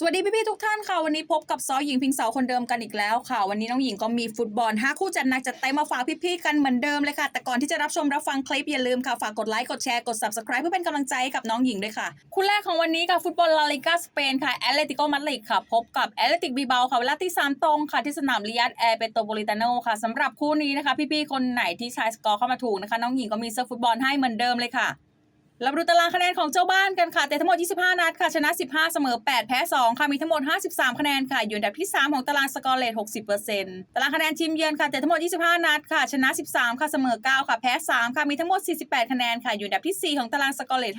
สวัสดีพี่ๆทุกท่านค่ะ วันนี้พบกับซอหญิงพิงเสาคนเดิมกันอีกแล้วค่ะ วันนี้น้องหญิงก็มีฟุตบอล 5 คู่จัดหนักจัดเต็มมาฝากพี่ๆกันเหมือนเดิมเลยค่ะ แต่ก่อนที่จะรับชมรับฟังคลิปอย่าลืมค่ะ ฝากกดไลค์กดแชร์กด subscribe เพื่อเป็นกำลังใจกับน้องหญิงด้วยค่ะ คู่แรกของวันนี้ค่ะฟุตบอลลาลิกาสเปนค่ะแอตเลติโกมาดริดค่ะ พบกับแอตเลติกบีเบาค่ะเวลาที่สามตรงค่ะที่สนามริยัดแอร์เปโตโปลิตาโนค่ะสำหรับคู่นี้นะคะ พี่ๆคนไหนที่ทายสกอร์เข้ามาถูกนะคะ น้องหญิงก็มีเสื้อฟุตบอลให้เหมือนเดิมเลยค่ะ เราดูตารางคะแนนของเจ้าบ้านกันค่ะ แต่ทั้งหมด 25 นัดค่ะ ชนะ 15 เสมอ 8 แพ้ 2 ค่ะ มีทั้งหมด 53 คะแนนค่ะ อยู่อันดับที่ 3 ของตารางสกอร์เลท60%ตารางคะแนนทีมเยือนค่ะ แต่ทั้งหมด 25 นัดค่ะ ชนะ 13 ค่ะ เสมอ 9 ค่ะ แพ้ 3 ค่ะ มีทั้งหมด 48 คะแนนค่ะ อยู่อันดับที่ 4 ของตารางสกอร์เลท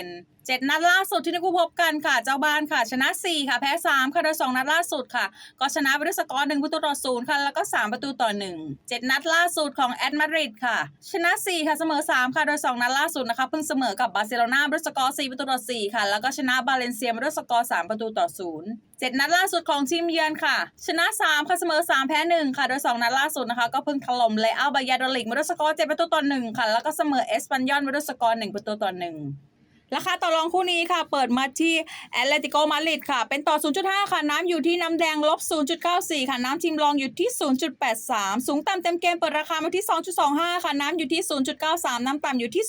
52%เจ็ดนัดล่าสุดที่นักคู่พบกันค่ะ เจ้าบ้านค่ะ ชนะ 4 ค่ะ แพ้ 3 ค่ะโดย2นัดล่าสุดค่ะ ก็ชนะไปด้วยสกอร์1ประตูต่อ0ค่ะ แล้วก็ 3 ประตูต่อ 1 7 นัดล่าสุดของแอตมาดริดค่ะ ชนะ 4 ค่ะ เสมอ 3 ค่ะ โดย 2 นัดล่าสุดนะคะ เพิ่งเสมอกับบาร์เซโลนาด้วยสกอร์4ประตูต่อ 4 ค่ะ แล้วก็ชนะบาเลนเซียมาด้วยสกอร์ 3 ประตูต่อ0เจ็ดนัดล่าสุดของทีมเยือนค่ะ ชนะ 3 ค่ะ เสมอ 3 แพ้ 1 ค่ะ โดย 2 นัดล่าสุดนะคะ ก็เพิ่งถล่มเลอัลบายาดอลิกมาด้วยสกอร์ 7 ประตูต่อ 1 ค่ะ แล้วก็เสมอเอสปันยอนมาด้วยสกอร์ 1 ประตูต่อ 1 ราคาต่อรองคู่นี้ค่ะ เปิดมาที่แอตเลติโกมาดริดค่ะ เป็นต่อ 0.5 ค่ะ น้ำอยู่ที่น้ำแดงลบ 0.94 ค่ะ น้ำทีมรองอยู่ที่ 0.83 สูงต่ำเต็มเกมเปิดราคามาที่ 2.25 ค่ะ น้ำอยู่ที่ 0.93 น้ำต่ำอยู่ที่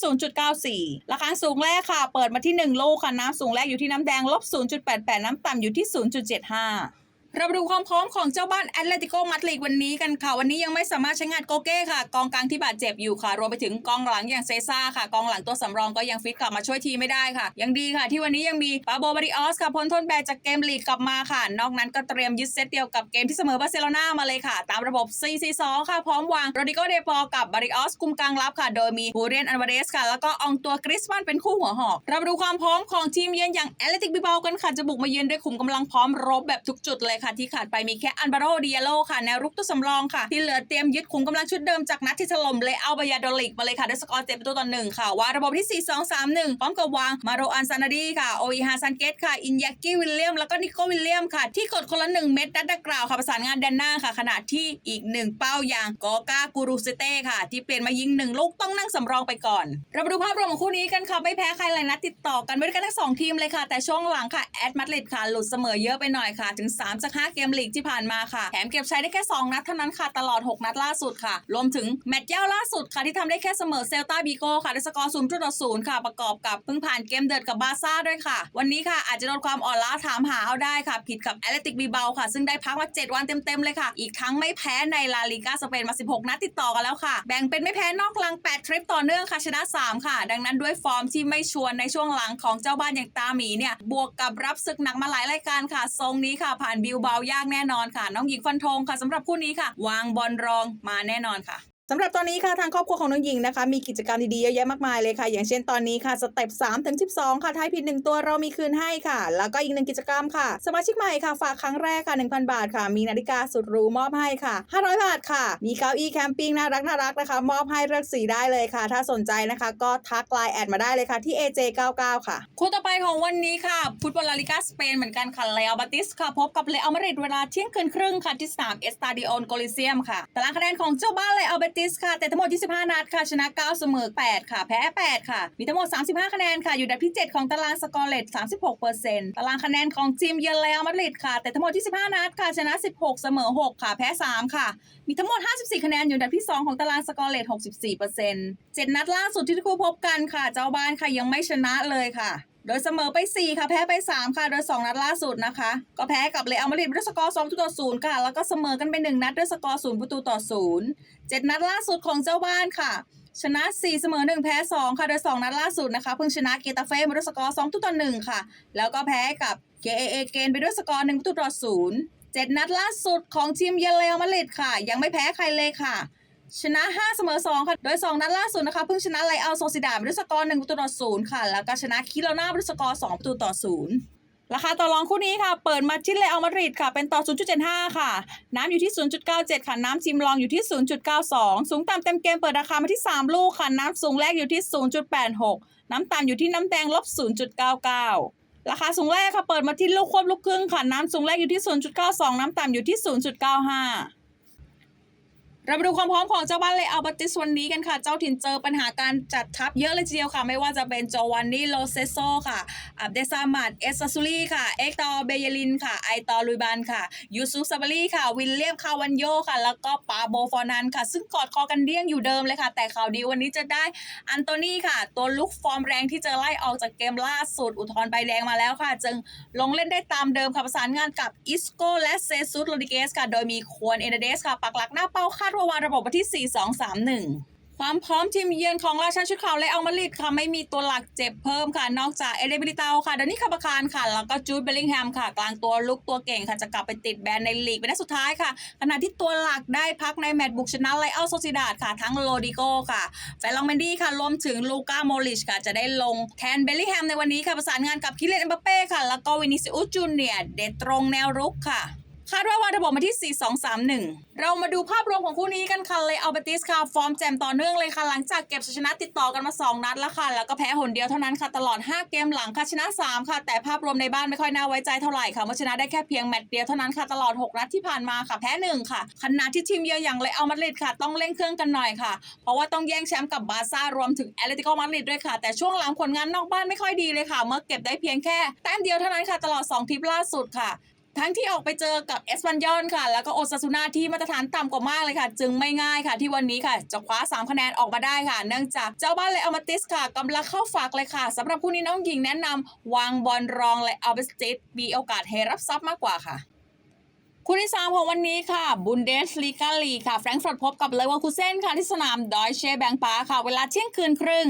0.94 ราคาสูงแรกค่ะ เปิดมาที่1ลูกค่ะ น้ำสูงแรกอยู่ที่น้ำแดงลบ 0.88 น้ำต่ำอยู่ที่ 0.75 เรามาดูความพร้อมของเจ้าบ้านแอตเลติโกมาดริดวันนี้กันค่ะ วันนี้ยังไม่สามารถใช้งานโกเก้ค่ะ กองกลางที่บาดเจ็บอยู่ค่ะ รวมไปถึงกองหลังอย่างเซซ่าค่ะ กองหลังตัวสำรองก็ยังฟิตกลับมาช่วยทีไม่ได้ค่ะ ยังดีค่ะ ที่วันนี้ยังมีปาโบบาริออสค่ะพ้นทนแบนจากเกมลีกกลับมาค่ะ นอกนั้นก็เตรียมยึดเซตเดียวกับเกมที่เสมอบาร์เซโลนามาเลยค่ะ ตามระบบ 4-4-2 ค่ะ พร้อมวางโรดิโกเดปอกับบาริออสกุมกลางรับค่ะ โดยมีบูเรียนอันวาเรสค่ะ แล้วก็อองตัวกริสมันเป็นคู่หัวหอก เรามาดูความพร้อมของทีมเยือนอย่างแอตเลติกบิเบากันค่ะจะบุกมาเยือนด้วยขุมกำลังพร้อมรบแบบทุกจุดเลยค่ะที่ขาดไปมีแค่อันบาโรดิเอโลค่ะแนวรุกตัวสำรองค่ะ ที่เหลือเตรียมยึดขุมกำลังชุดเดิมจากนัดที่ถล่มเลอัลบายาโดลิกมาเลยค่ะด้วยสกอร์เจ็ดประตูต่อหนึ่งค่ะวาระบบที่ 4 2 3 1 พร้อมกับวางมาโรอันซานาดีค่ะโออีฮาซันเกตค่ะอินยากิวิลเลียมแล้วก็นิโควิลเลียมค่ะที่กดคนละ1เม็ดนัดดังกล่าวค่ะประสานงานแดนหน้าค่ะ ขณะที่อีก1เป้าอย่างกอกากูรูเซเต้ค่ะ ที่เปลี่ยนมายิง1ลูกต้องนั่งสำรองไปก่อน เรามาดูภาพรวมของคู่นี้กันค่ะไม่แพ้ใครเลยนะติดต่อกันไม่ด้วยกันทั้งสองทีมเลยค่ะ แต่ช่วงหลังค่ะแอดมาดริดค่ะหลุดเสมอเยอะไปหน่อยค่ะถึง3จาก5 เกมลีกที่ผ่านมาค่ะ แถมเก็บใช้ได้แค่ 2 นัดเท่านั้นค่ะ ตลอด 6 นัดล่าสุดค่ะ รวมถึงแมตช์เย้าล่าสุดค่ะที่ทำได้แค่เสมอเซลตาบีโก้ค่ะด้วยสกอร์0ต่อ0ค่ะ ประกอบกับเพิ่งผ่านเกมเดือดกับบาซ่าด้วยค่ะ วันนี้ค่ะอาจจะโดนความอ่อนล้าถามหาเอาได้ค่ะ ผิดกับแอตเลติกบีเบาค่ะ ซึ่งได้พักมา 7 วันเต็มๆเลยค่ะ อีกทั้งไม่แพ้ในลาลิกาสเปนมา 16 นัดติดต่อกันแล้วค่ะ แบ่งเป็นไม่แพ้นอกลัง 8 ทริปต่อเนื่องค่ะชนะ 3 ค่ะ ดังนั้นด้วยฟอร์มที่ไม่ชวนในช่วงหลังของเจ้าบ้านอย่างตาหมีเนี่ยบวกกับรับศึกหนักมาหลายรายการค่ะทรงนี้ค่ะผ่านบิลเบายากแน่นอนค่ะ น้องหญิงฟันธงค่ะสำหรับคู่นี้ค่ะ วางบอลรองมาแน่นอนค่ะ สำหรับตอนนี้ค่ะทางครอบครัวของน้องหญิงนะคะ มีกิจกรรมดีๆเยอะแยะมากมายเลยค่ะ อย่างเช่นตอนนี้ค่ะสเต็ป3ถึง12 ค่ะท้ายผิด 1 ตัวเรามีคืนให้ค่ะ แล้วก็อีกหนึ่งกิจกรรมค่ะ สมาชิกใหม่ค่ะฝากครั้งแรกค่ะ 1,000 บาทค่ะ มีนาฬิกาสุดหรูมอบให้ค่ะ 500 บาทค่ะ มีเก้าอี้แคมปิ้งน่ารักน่ารักนะคะ มอบให้เลือกสีได้เลยค่ะ ถ้าสนใจนะคะ ก็ทักไลน์แอดมาได้เลยค่ะที่ AJ99 ค่ะคู่ต่อไปของวันนี้ค่ะฟุตบอลลาลิกาสเปนเหมือนกันค่ะเลอัลบาติสค่ะพบกับเลอัลมาดริดเวลาเที่ยงคืนครึ่งค่ะที่สนามเอสตาดิโอนโกลิเซียมค่ะตารางคะแนนของเจ้าบ้านเลอัลบาติสค่ะ แต่ทั้งหมด 25 นัดค่ะชนะ 9 เสมอ 8 ค่ะ แพ้ 8 ค่ะ มีทั้งหมด 35 คะแนนค่ะ อยู่อันดับที่ 7 ของตารางสกอร์เลต36%ตารางคะแนนของทีมเยอเรอัลมาดริดค่ะ แต่ทั้งหมด 25 นัดค่ะชนะ 16 เสมอ 6 ค่ะ แพ้ 3 ค่ะ มีทั้งหมด 54 คะแนนอยู่อันดับที่ 2 ของตารางสกอร์เลต64% 7นัดล่าสุดที่ทั้งคู่พบกันค่ะ เจ้าบ้านค่ะยังไม่ชนะเลยค่ะ โดยเสมอไป 4 ค่ะ แพ้ไป 3 ค่ะ โดย 2 นัดล่าสุดนะคะ ก็แพ้กับเรอัลมาดริดด้วยสกอร์2ประตูต่อ0ค่ะ แล้วก็เสมอกันไป 1 นัดด้วยสกอร์0ประตูต่อ0 7นัดล่าสุดของเจ้าบ้านค่ะ ชนะ 4 เสมอ 1 แพ้ 2 ค่ะ โดย 2 นัดล่าสุดนะคะ เพิ่งชนะเกตาเฟ่มาด้วยสกอร์2ประตูต่อ1ค่ะ แล้วก็แพ้กับ KAA เอเกนไปด้วยสกอร์1ประตูต่อ0 7นัดล่าสุดของทีมเยเรอัลมาดริดค่ะ ยังไม่แพ้ใครเลยค่ะ ชนะ 5 เสมอ 2 ค่ะ โดย 2 นัดล่าสุดนะคะ เพิ่งชนะไลเอัลโซซิดาไปด้วยสกอร์1ประตูต่อ0ค่ะ แล้วก็ชนะคิโลนาไปด้วยสกอร์2ประตูต่อ0ราคาต่อรองคู่นี้ค่ะ เปิดมาที่เลอัลมาดริดค่ะ เป็นต่อ 0.75 ค่ะ น้ำอยู่ที่ 0.97 ค่ะ น้ำทีมรองอยู่ที่ 0.92 สูงต่ำเต็มเกมเปิดราคามาที่ 3 ลูกค่ะ น้ำสูงแรกอยู่ที่ 0.86 น้ำต่ำอยู่ที่น้ำแดงลบ 0.99 ราคาสูงแรกค่ะ เปิดมาที่ลูกควบลูกครึ่งค่ะ น้ำสูงแรกอยู่ที่ 0.92 น้ำต่ำอยู่ที่ 0.95 เรามาดูความพร้อมของเจ้าบ้านเลยอัลเบติสวันนี้กันค่ะ เจ้าถิ่นเจอปัญหาการจัดทัพเยอะเลยทีเดียวค่ะ ไม่ว่าจะเป็นโจวานนี่โลเซโซค่ะ อับเดซามัดเอสซาซูลีค่ะ เอ็กตอร์เบเยลินค่ะ ไอตอร์ลุยบันค่ะ ยูซุฟซาบารีค่ะ วิลเลียมคาวันโยค่ะ แล้วก็ปาโบฟอนันค่ะ ซึ่งกอดคอกันเดี้ยงอยู่เดิมเลยค่ะ แต่ข่าวดีวันนี้จะได้อันโตนี่ค่ะ ตัวลุกฟอร์มแรงที่จะไล่ออกจากเกมล่าสุดอุทธรใบแดงมาแล้วค่ะ จึงลงเล่นได้ตามเดิมค่ะประสานงานกับอิสโกและเซซุสโรดิเกสค่ะ โดยมีควนเอเนเดสค่ะปักหลักหน้าเป้าคาดว่าวาระบบที่ 4-2-3-1 ความพร้อมทีมเยือนของราชันชุดขาวและอัลมาริดค่ะ ไม่มีตัวหลักเจ็บเพิ่มค่ะ นอกจากเอเดบิลิตาค่ะดานิคาบาคารค่ะ แล้วก็จูดเบลลิงแฮมค่ะ กลางตัวลุกตัวเก่งค่ะ จะกลับไปติดแบนในลีกเป็นนัดสุดท้ายค่ะ ขณะที่ตัวหลักได้พักในแมตช์บุกชนะไลอัลโซซิดาดค่ะ ทั้งโลดิโก้ค่ะแฟลองเมนดี้ค่ะรวมถึงลูก้าโมลิชค่ะ จะได้ลงแทนเบลลิงแฮมในวันนี้ค่ะประสานงานกับคิเลนเอ็มบัปเป้ค่ะ แล้วก็วินิซิอุสจูเนียเดดตรงแนวรุกค่ะ คาดว่าวางระบบมาที่ 4-2-3-1 เรามาดูภาพรวมของคู่นี้กันค่ะเลยอัลเบติสค่ะ ฟอร์มแจ่มต่อเนื่องเลยค่ะ หลังจากเก็บชัยชนะติดต่อกันมา 2 นัดแล้วค่ะ แล้วก็แพ้หนเดียวเท่านั้นค่ะ ตลอด 5 เกมหลังค่ะชนะ 3 ค่ะ แต่ภาพรวมในบ้านไม่ค่อยน่าไว้ใจเท่าไหร่ค่ะว่าชนะได้แค่เพียงแมตช์เดียวเท่านั้นค่ะ ตลอด 6 นัดที่ผ่านมาค่ะ แพ้1ค่ะขณะที่ทีมเยือนอย่างเลยอัลมาดริดค่ะ ต้องเร่งเครื่องกันหน่อยค่ะ เพราะว่าต้องแย่งแชมป์กับบาซ่ารวมถึงแอตเลติโกมาดริดด้วยค่ะ แต่ช่วงหลังผลงานนอกบ้านไม่ค่อยดีเลยค่ะ เมื่อเก็บได้เพียงแค่แต้มเดียวเท่านั้นค่ะ ตลอด 2ทริปล่าสุดค่ะ ทั้งที่ออกไปเจอกับเอสปันยอนค่ะ แล้วก็โอซาซูนาที่มาตรฐานต่ำกว่ามากเลยค่ะ จึงไม่ง่ายค่ะ ที่วันนี้ค่ะ จะคว้า 3 คะแนนออกมาได้ค่ะ เนื่องจากเจ้าบ้านเลยอัลมาติสค่ะกำลังเข้าฝากเลยค่ะสำหรับคู่นี้น้องหญิงแนะนำวางบอลรองเลยอัลเบสติสมีโอกาสเฮรับซับมากกว่าค่ะคู่ที่ 3 ของวันนี้ค่ะ บุนเดสลีกาลีค่ะ แฟรงก์ฟิร์ตพบกับเลเวอร์คูเซนค่ะ ที่สนามดอยเชแบงปาค่ะ เวลาเที่ยงคืนครึ่ง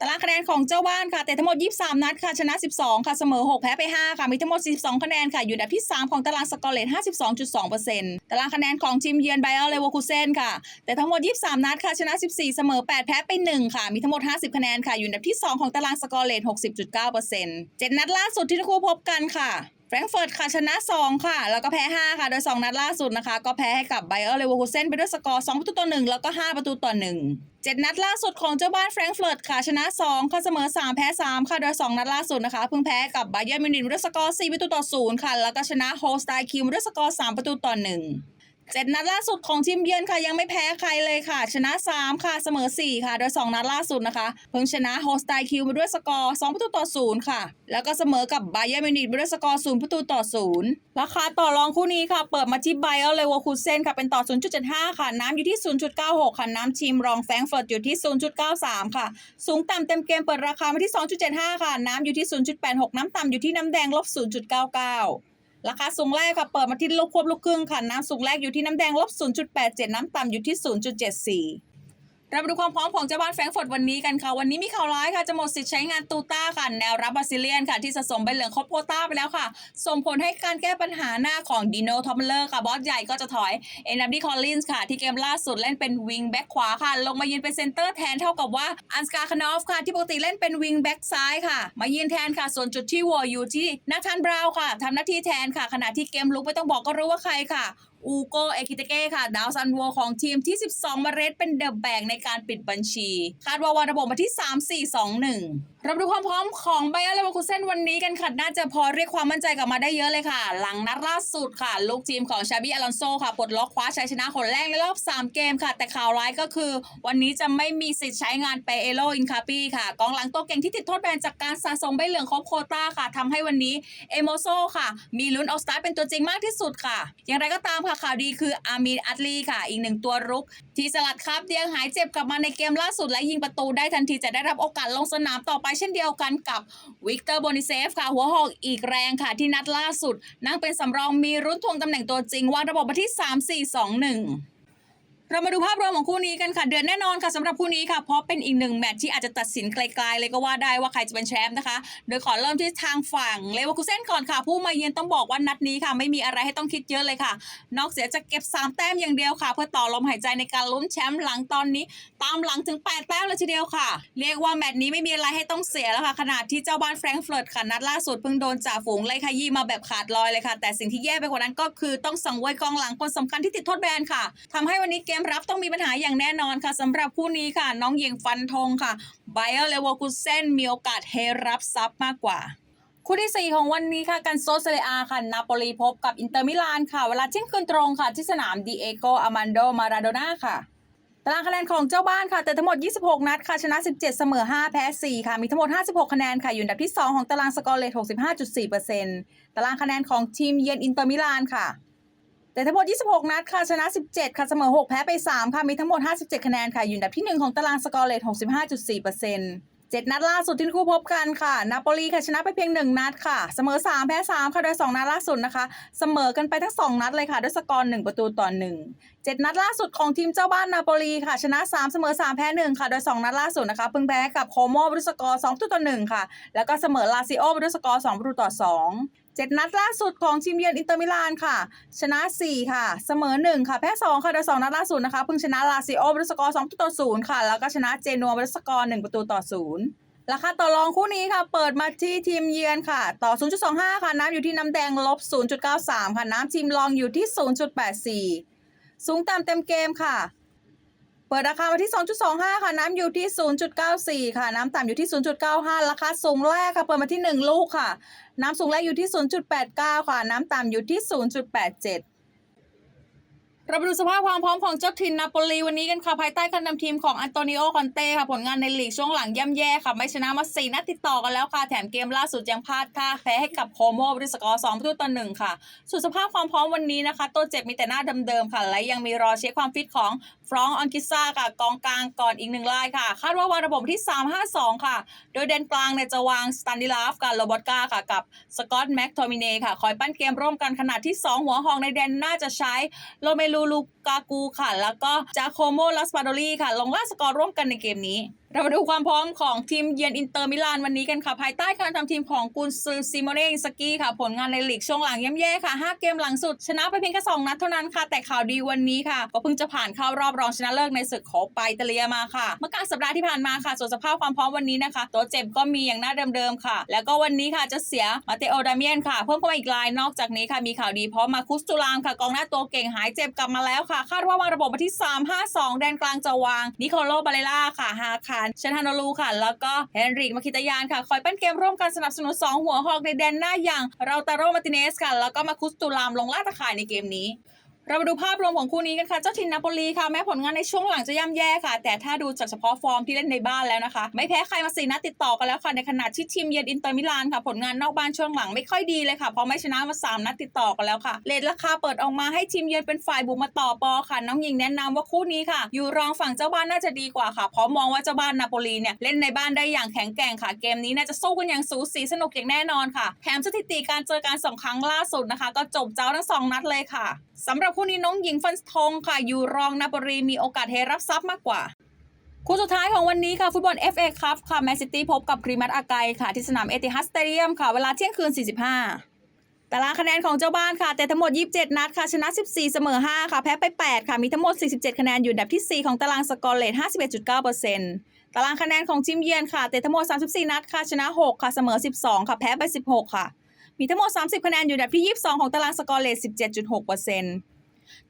ตารางคะแนนของเจ้าบ้านค่ะแต่ทั้งหมด 23 นัดค่ะชนะ 12 ค่ะเสมอ 6 แพ้ไป 5 ค่ะมีทั้งหมด 42 คะแนนค่ะอยู่อันดับที่ 3 ของตารางสกอร์เลต52.2%ตารางคะแนนของทีมเยือนไบเออร์เลเวอร์คูเซนค่ะแต่ทั้งหมด 23 นัดค่ะชนะ 14 เสมอ 8 แพ้ไป 1 ค่ะมีทั้งหมด 50 คะแนนค่ะอยู่อันดับที่ 2 ของตารางสกอร์เลต60.9% 7นัดล่าสุดที่ทั้งคู่พบกันค่ะแฟรงก์เฟิร์ตค่ะชนะ 2 ค่ะ แล้วก็แพ้ 5 ค่ะ โดย 2 นัดล่าสุดนะคะ ก็แพ้ให้กับไบเออร์เลเวอร์คูเซนไปด้วยสกอร์ 2 ประตูต่อ 1 แล้วก็ 5 ประตูต่อ1เจ็ดนัดล่าสุดของเจ้าบ้านแฟรงก์เฟิร์ตค่ะ ชนะ 2 ค่ะเสมอ 3 แพ้ 3 ค่ะ โดย 2 นัดล่าสุดนะคะ เพิ่งแพ้กับไบเยอร์มิวนิกด้วยสกอร์ 4 ประตูต่อ 0 ค่ะ แล้วก็ชนะโฮสไตคิวด้วยสกอร์ 3 ประตูต่อ 1 เจ็ดนัดล่าสุดของทีมเยือนค่ะยังไม่แพ้ใครเลยค่ะ ชนะ 3 ค่ะเสมอ 4 ค่ะ โดย 2 นัดล่าสุดนะคะ เพิ่งชนะโฮสไตคิวมาด้วยสกอร์ 2 ประตูต่อ 0 ค่ะ แล้วก็เสมอกับไบเยอร์มิวนิกมาด้วยสกอร์ 0 ประตูต่อ 0 ราคาต่อรองคู่นี้ค่ะ เปิดมาที่ไบเออร์เลวอคูเซนค่ะ เป็นต่อ 0.75 ค่ะ น้ำอยู่ที่ 0.96 ค่ะ น้ำทีมรองแฟงเฟิร์ตอยู่ที่ 0.93 ค่ะ สูงต่ำเต็มเกมเปิดราคามาที่ 2.75 ค่ะ น้ำอยู่ที่ 0.86 น้ำต่ำอยู่ที่น้ำแดงลบ0.99 ราคาสูงแรกค่ะเปิดมาที่ลบควบลูกครึ่งค่ะน้ำสูงแรกอยู่ที่น้ำแดงลบ0.87 น้ำต่ำอยู่ที่ 0.74 เรามาดูความพร้อมของเจ้าบ้านแฟรงก์ฟิร์ตวันนี้กันค่ะ วันนี้มีข่าวร้ายค่ะ จะหมดสิทธิ์ใช้งานตูต้าค่ะ แนวรับบราซิเลียนค่ะ ที่สะสมใบเหลืองครบโคต้าไปแล้วค่ะ ส่งผลให้การแก้ปัญหาหน้าของดิโนทอมเลอร์ค่ะ บอสใหญ่ก็จะถอย เอ็นดับดี้คอลลินส์ค่ะ ที่เกมล่าสุดเล่นเป็นวิงแบ็กขวาค่ะ ลงมายืนเป็นเซนเตอร์แทนเท่ากับว่าอันสกาคานอฟค่ะ ที่ปกติเล่นเป็นวิงแบ็กซ้ายค่ะ มายืนแทนค่ะ ส่วนจุดที่วออยู่ที่นาธานบราวน์ค่ะทำหน้าที่แทนค่ะ ขณะที่เกมลุกไม่ต้องบอกก็รู้ว่าใครค่ะอูโกเอคิเตเก้ค่ะ ดาวซันโวของทีมที่ 12เมล็ดเป็นเดอะแบกในการปิดบัญชี คาดว่าวางระบบมาที่ 3 4 2 1เราดูความพร้อมของไบเออร์เลเวอร์คูเซนวันนี้กันค่ะ น่าจะพอเรียกความมั่นใจกลับมาได้เยอะเลยค่ะ หลังนัดล่าสุดค่ะ ลูกทีมของชาบิอลอนโซค่ะปลดล็อกคว้าชัยชนะคนแรกในรอบ 3 เกมค่ะ แต่ข่าวร้ายก็คือ วันนี้จะไม่มีสิทธิ์ใช้งานเปเอโลอินคาปีค่ะกองหลังตัวเก่งที่ติดโทษแบนจากการสะสมใบเหลืองครบโคต้าค่ะทำให้วันนี้เอโมโซค่ะ มีลุ้นออกสตาร์ทเป็นตัวจริงมากที่สุดค่ะ อย่างไรก็ตามค่ะข่าวดีคืออามีนอัตลีค่ะ อีกหนึ่งตัวรุก ที่สลัดครับเดียงหายเจ็บกลับมาในเกมล่าสุดและยิงประตูได้ทันทีจะได้รับโอกาสลงสนามต่อไปเช่นเดียวกันกับวิกเตอร์โบนิเซฟค่ะหัวหอกอีกแรงค่ะที่นัดล่าสุดนั่งเป็นสำรองมีรุ่นทวงตำแหน่งตัวจริงวางระบบมาที่ 3 4 2 1 เรามาดูภาพรวมของคู่นี้กันค่ะเดือนแน่นอนค่ะสำหรับคู่นี้ค่ะเพราะเป็นอีกหนึ่งแมตช์ที่อาจจะตัดสินไกลๆเลยก็ว่าได้ว่าใครจะเป็นแชมป์นะคะ โดยขอเริ่มที่ทางฝั่งเลเวอร์คูเซนก่อนค่ะ ผู้มาเยือนต้องบอกว่านัดนี้ค่ะ ไม่มีอะไรให้ต้องคิดเยอะเลยค่ะ นอกเสียจากเก็บ 3 แต้มอย่างเดียวค่ะ เพื่อต่อลมหายใจในการลุ้นแชมป์หลังตอนนี้ ตามหลังถึง 8 แต้มเลยทีเดียวค่ะ เรียกว่าแมตช์นี้ไม่มีอะไรให้ต้องเสียแล้วค่ะขนาดที่เจ้าบ้านแฟรงก์เฟิร์ตค่ะนัดล่าสุดเพิ่งโดนจ่าฝูงไล่ขยี้มาแบบขาดลอยเลยค่ะ แต่สิ่งที่แย่ไปกว่านั้นก็คือต้องสังเวยกองหลังคนสำคัญที่ติดโทษแบนค่ะทำให้วันนี้เกมรับต้องมีปัญหาอย่างแน่นอนค่ะสำหรับคู่นี้ค่ะ น้องเยียงฟันธงค่ะไบเออร์เลเวอร์คูเซนมีโอกาสเฮรับซับมากกว่าคู่ที่ 4 ของวันนี้ค่ะกันโซเซเรียอาค่ะ นาโปลีพบกับอินเตอร์มิลานค่ะ เวลาเที่ยงคืนตรงค่ะ ที่สนามดีเอโกอามันโด มาราโดน่าค่ะ ตารางคะแนนของเจ้าบ้านค่ะ แต่ทั้งหมด 26 นัดค่ะ ชนะ 17 เสมอ 5 แพ้ 4 ค่ะ มีทั้งหมด 56 คะแนนค่ะ อยู่อันดับที่ 2 ของตารางสกอร์เลท65.4%ตารางคะแนนของทีมเยือนอินเตอร์มิลานค่ะ แต่ทั้งหมด 26 นัดค่ะ ชนะ 17 ค่ะ เสมอ 6 แพ้ไป 3 ค่ะ มีทั้งหมด 57 คะแนนค่ะ อยู่อันดับที่ 1 ของตารางสกอร์เลท65.4%เจ็ดนัดล่าสุดที่คู่พบกันค่ะนาโปลีค่ะชนะไปเพียง 1 นัดค่ะ เสมอ 3 แพ้ 3 ค่ะ โดย 2 นัดล่าสุดนะคะ เสมอกันไปทั้ง 2 นัดเลยค่ะ ด้วยสกอร์1ประตูต่อ 1 7 นัดล่าสุดของทีมเจ้าบ้านนาโปลีค่ะ ชนะ 3 เสมอ 3 แพ้ 1 ค่ะ โดย 2 นัดล่าสุดนะคะเพิ่งแพ้กับโคโมด้วยสกอร์2ประตูต่อ 1 ค่ะ แล้วก็เสมอลาซิโอไปด้วยสกอร์2ประตูต่อ 2 เจ็ดนัดล่าสุดของทีมเยือนอินเตอร์มิลานค่ะ ชนะ 4 ค่ะ เสมอ 1 ค่ะ แพ้ 2 ค่ะโดย2นัดล่าสุดนะคะเพิ่งชนะลาซิโอไปด้วยสกอร์2ประตูต่อ0ค่ะ แล้วก็ชนะเจนัวไปด้วยสกอร์1ประตูต่อ0ราคาต่อรองคู่นี้ค่ะ เปิดมาที่ทีมเยือนค่ะ ต่อ 0.25 ค่ะ น้ำอยู่ที่น้ำแดงลบ 0.93 ค่ะ น้ำทีมรองอยู่ที่ 0.84 สูงต่ำเต็มเกมค่ะ เปิดราคามาที่ 2.25 ค่ะ น้ำอยู่ที่ 0.94 ค่ะ น้ำต่ำอยู่ที่ 0.95 ราคาสูงแรกค่ะ เปิดมาที่ 1 ลูกค่ะ น้ำสูงแรกอยู่ที่ 0.89 ค่ะ น้ำต่ำอยู่ที่ 0.87 เราไปดูสภาพความพร้อมของเจ้าถิ่นนาโปลีวันนี้กันค่ะ ภายใต้การนำทีมของอันโตนิโอคอนเต้ค่ะผลงานในลีกช่วงหลังย่ำแย่ค่ะ ไม่ชนะมา4นัดติดต่อกันแล้วค่ะ แถมเกมล่าสุดยังพลาดท่าแพ้ให้กับโคโมด้วยสกอร์2ประตูต่อ1ค่ะส่วนสภาพความพร้อมวันนี้นะคะ ตัวเจ็บมีแต่หน้าเดิมๆค่ะ และยังมีรอเช็คความฟิตของฟรองก์ออนกิซ่าค่ะกองกลางก่อนอีกหนึ่งรายค่ะ คาดว่าวางระบบที่ 3-5-2 ค่ะ โดยเดนกลางเนี่ยจะวางสตันดิลาฟกับโรบอตกาค่ะกับสกอตแม็กโทมิเนค่ะคอยปั้นเกมร่วมกันขนาดที่ 2 หัวหองในแดนน่าจะใช้โรเมลลูลูกากูค่ะ แล้วก็จาโคโมลัสปาโดลีค่ะ ลงล่าสกอร์ร่วมกันในเกมนี้ เรามาดูความพร้อมของทีมเยือนอินเตอร์มิลานวันนี้กันค่ะ ภายใต้การทำทีมของกุนซือซิโมเนอินสกี้ค่ะ ผลงานในลีกช่วงหลังย่ำแย่ค่ะ 5 เกมหลังสุด ชนะไปเพียงแค่2นัดเท่านั้นค่ะ แต่ข่าวดีวันนี้ค่ะ ก็เพิ่งจะผ่านเข้ารอบรองชนะเลิศในศึกโคปาอิตาเลียมาค่ะ เมื่อกลางสัปดาห์ที่ผ่านมาค่ะ ส่วนสภาพความพร้อมวันนี้นะคะ ตัวเจ็บก็มีอย่างน้าเดิมๆค่ะ แล้วก็วันนี้ค่ะจะเสียมาเตโอดาเมียนค่ะ เพิ่มเข้ามาอีกรายนอกจากนี้ค่ะมีข่าวดีเพราะมาคุสตูรามค่ะกองหน้าตัวเก่งหายเจ็บกลับมาแล้วค่ะ คาดว่าวางระบบมาที่ 3-5-2 แดนกลางจะวางนิโคโลบาเลล่าค่ะฮาคารเชนฮานาลูค่ะ แล้วก็เฮนริกมาคิตายานค่ะ คอยปั้นเกมร่วมกันสนับสนุน 2 หัวหอกในแดนหน้าอย่าง เราตาโรมาติเนสค่ะ แล้วก็มาคุสตูรามลงล่าตะข่ายในเกมนี้ เรามาดูภาพรวมของคู่นี้กันค่ะ เจ้าถิ่นนาโปลีค่ะ แม้ผลงานในช่วงหลังจะย่ำแย่ค่ะ แต่ถ้าดูจากเฉพาะฟอร์มที่เล่นในบ้านแล้วนะคะ ไม่แพ้ใครมาสี่นัดติดต่อกันแล้วค่ะ ในขณะที่ทีมเยือนอินเตอร์มิลานค่ะ ผลงานนอกบ้านช่วงหลังไม่ค่อยดีเลยค่ะ เพราะไม่ชนะมาสามนัดติดต่อกันแล้วค่ะเลทราคาเปิดออกมาให้ทีมเยือนเป็นฝ่ายบุกมาต่อปอค่ะ น้องหญิงแนะนำว่าคู่นี้ค่ะ อยู่รองฝั่งเจ้าบ้านน่าจะดีกว่าค่ะ เพราะมองว่าเจ้าบ้านนาโปลีเนี่ยเล่นในบ้านได้อย่างแข็งแกร่งค่ะ เกมนี้น่าจะสู้กันอย่างสูสีสนุกอย่างแน่นอนค่ะแถมสถิติการเจอกันสองครั้งล่าสุดนะคะ ก็จบเจ้าทั้งสองนัดเลยค่ะสำหรับคู่นี้น้องหญิงฟันธงค่ะ อยู่รองนาโปลีมีโอกาสเทรับทรัพย์มากกว่าคู่สุดท้ายของวันนี้ค่ะ ฟุตบอล FA ครับค่ะแมนซิตี้พบกับพรีมัตอาไกค่ะ ที่สนามเอติฮัสเตเดียมค่ะ เวลาเที่ยงคืน 45 ตารางคะแนนของเจ้าบ้านค่ะ แต่ทั้งหมด 27 นัดค่ะ ชนะ 14 เสมอ 5 ค่ะ แพ้ไป 8 ค่ะ มีทั้งหมด 47 คะแนนอยู่อันดับที่ 4 ของตารางสกอร์เลท51.9%ตารางคะแนนของทีมเยือนค่ะ แต่ทั้งหมด 34 นัดค่ะ ชนะ 6 ค่ะ เสมอ 12 ค่ะ แพ้ไป 16 ค่ะ มีทั้งหมด 30 คะแนนอยู่อันดับที่ 22 ของตารางสกอร์เลท17.6%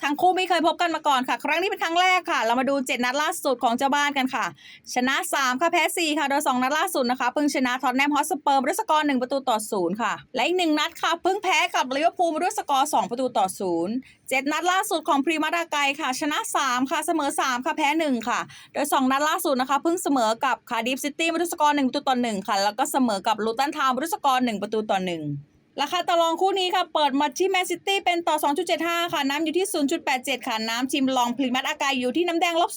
ทั้งคู่ไม่เคยพบกันมาก่อนค่ะ ครั้งนี้เป็นครั้งแรกค่ะ เรามาดู 7 นัดล่าสุดของเจ้าบ้านกันค่ะ ชนะ 3 ค่ะแพ้ 4 ค่ะ โดย 2 นัดล่าสุดนะคะเพิ่งชนะท็อตแนมฮอสสเปอร์ด้วยสกอร์1ประตูต่อ 0 ค่ะ และอีก 1 นัดค่ะเพิ่งแพ้กับลิเวอร์พูลมาด้วยสกอร์ 2 ประตูต่อ 0 7 นัดล่าสุดของพรีมาดาไกค่ะ ชนะ 3 ค่ะเสมอ 3 ค่ะแพ้ 1 ค่ะ โดย 2 นัดล่าสุดนะคะเพิ่งเสมอกับคาร์ดิฟซิตี้ด้วยสกอร์1ประตูต่อ 1 ค่ะ แล้วก็เสมอกับลูตันทาวน์มาด้วยสกอร์1ประตูต่อ 1 ราคาต่อรองคู่นี้ค่ะ เปิดมาที่แมนซิตี้เป็นต่อ 2.75 ค่ะ น้ำอยู่ที่ 0.87 ค่ะ น้ำทีมลองพลิมัตอากายอยู่ที่น้ำแดงลบ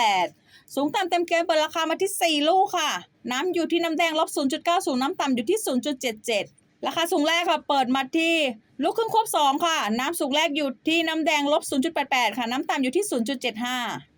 0.98 สูงต่ำเต็มเกมเปิดราคามาที่ 4 ลูกค่ะ น้ำอยู่ที่น้ำแดงลบ 0.90 น้ำต่ำอยู่ที่ 0.77 ราคาสูงแรกค่ะ เปิดมาที่ลูกครึ่งควบ 2 ค่ะ น้ำสูงแรกอยู่ที่น้ำแดงลบ 0.88 ค่ะ น้ำต่ำอยู่ที่ 0.75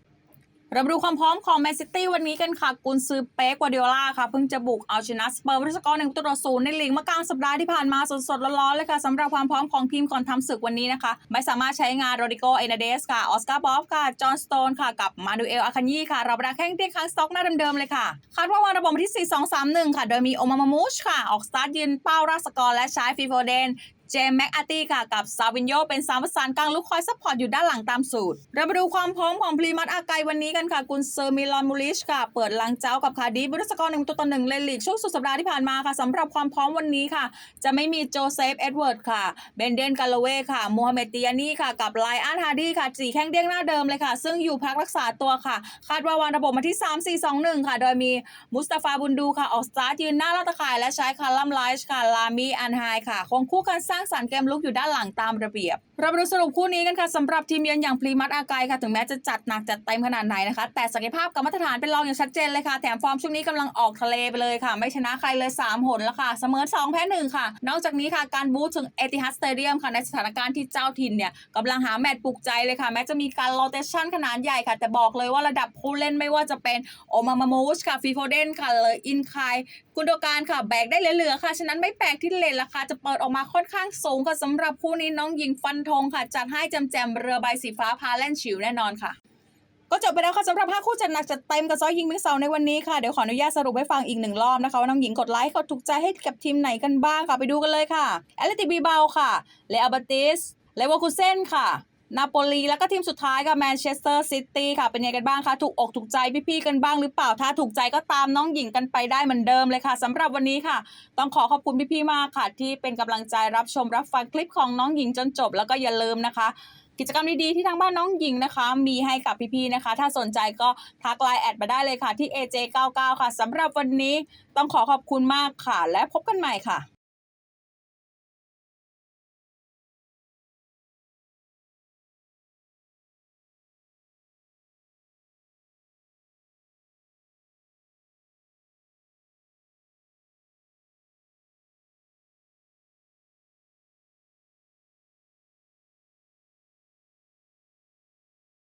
เรามาดูความพร้อมของแมนซิตี้วันนี้กันค่ะ กุนซือเป๊กวาเดียล่าค่ะ เพิ่งจะบุกเอาชนะสเปอร์บริสกอร์หนึ่งต่อศูนย์ในลีกเมื่อกลางสัปดาห์ที่ผ่านมาสดๆร้อนๆเลยค่ะสำหรับความพร้อมของทีมก่อนทำศึกวันนี้นะคะ ไม่สามารถใช้งานโรดิโกเอนาเดสค่ะ ออสการ์บอฟค่ะ จอห์นสโตนค่ะ กับมานูเอลอาคันยีค่ะ เราบรรดาแข้งที่ค้างสต็อกหน้าเดิมๆเลยค่ะ คาดว่าวางระบบที่ 4 2 3 1 ค่ะ โดยมีโอมามามูชค่ะ ออกสตาร์ทยืนเป้าราสกอร์และใช้ฟีโฟเดน เจมส์แม็กอาร์ตี้ค่ะกับซาวินโยเป็นสามประสานกลางลูกคอยซัพพอร์ตอยู่ด้านหลังตามสูตร เรามาดูความพร้อมของพรีมัตอาไกวันนี้กันค่ะ กุนเซอร์มิลอนมูลิชค่ะ เปิดหลังเจ้ากับคาร์ดีบุรุษกรหนึ่งตัวต่อหนึ่งเลนลีกช่วงสุดสัปดาห์ที่ผ่านมาค่ะสำหรับความพร้อมวันนี้ค่ะ จะไม่มีโจเซฟเอ็ดเวิร์ดค่ะเบนเดนกาลเวค่ะโมฮัมเหม็ดตียนี่ค่ะกับไลอันฮาร์ดีค่ะสี่แข้งเด้งหน้าเดิมเลยค่ะ ซึ่งอยู่พักรักษาตัวค่ะ คาดว่าวางระบบมาที่ 3 4 2 1 ค่ะ โดยมีมุสตาฟาบุนดูค่ะออกสตาร์ทยืนหน้าลาตะข่ายและใช้คาลัมไลช์ค่ะลามีอันไฮค่ะคงคู่กันสร้างสรรค์เกมลุกอยู่ด้านหลังตามระเบียบ เรามาดูสรุปคู่นี้กันค่ะสำหรับทีมเยือนอย่างพรีมัตอากายค่ะถึงแม้จะจัดหนักจัดเต็มขนาดไหนนะคะ แต่ศักยภาพกับมาตรฐานเป็นรองอย่างชัดเจนเลยค่ะ แถมฟอร์มช่วงนี้กำลังออกทะเลไปเลยค่ะ ไม่ชนะใครเลย 3 หนแล้วค่ะ เสมอ 2 แพ้1ค่ะ นอกจากนี้ค่ะการบูทถึงเอติฮัดสเตเดียมค่ะในสถานการณ์ที่เจ้าถิ่นเนี่ยกำลังหาแมตช์ปลุกใจเลยค่ะแม้จะมีการโรเตชันขนาดใหญ่ค่ะ แต่บอกเลยว่าระดับผู้เล่นไม่ว่าจะเป็นโอมามามูชค่ะฟีโฟเดนค่ะเลยอินคายกุนโดการค่ะแบกได้เหลือๆค่ะฉะนั้นไม่แปลกที่เลนราคาจะเปิดออกมาค่อนข้างสูงค่ะสำหรับคู่นี้น้องยิงฟันธงค่ะ จัดให้แจมๆเรือใบสีฟ้าพาเล่นฉิวแน่นอนค่ะ ก็จบไปแล้วค่ะสำหรับ 5 คู่จัดหนักจัดเต็มกับซ้อยยิงมิกเซาในวันนี้ค่ะ เดี๋ยวขออนุญาตสรุปให้ฟังอีกหนึ่งรอบนะคะ ว่าน้องหญิงกดไลค์กดถูกใจให้กับทีมไหนกันบ้างค่ะไปดูกันเลยค่ะแอตเลติบีเบาค่ะเลอัลบาติสเลวอคูเซนค่ะ นาโปลีแล้วก็ทีมสุดท้ายกับแมนเชสเตอร์ซิตี้ค่ะเป็นยังไงกันบ้างคะถูกอกถูกใจพี่ๆกันบ้างหรือเปล่าถ้าถูกใจก็ตามน้องหญิงกันไปได้เหมือนเดิมเลยค่ะสำหรับวันนี้ค่ะ ต้องขอขอบคุณพี่ๆมากค่ะ ที่เป็นกำลังใจรับชมรับฟังคลิปของน้องหญิงจนจบ แล้วก็อย่าลืมนะคะ กิจกรรมดีๆที่ทางบ้านน้องหญิงนะคะ มีให้กับพี่ๆนะคะ ถ้าสนใจก็ทักไลน์แอดมาได้เลยค่ะที่ AJ99 ค่ะสำหรับวันนี้ต้องขอขอบคุณมากค่ะ และพบกันใหม่ค่ะ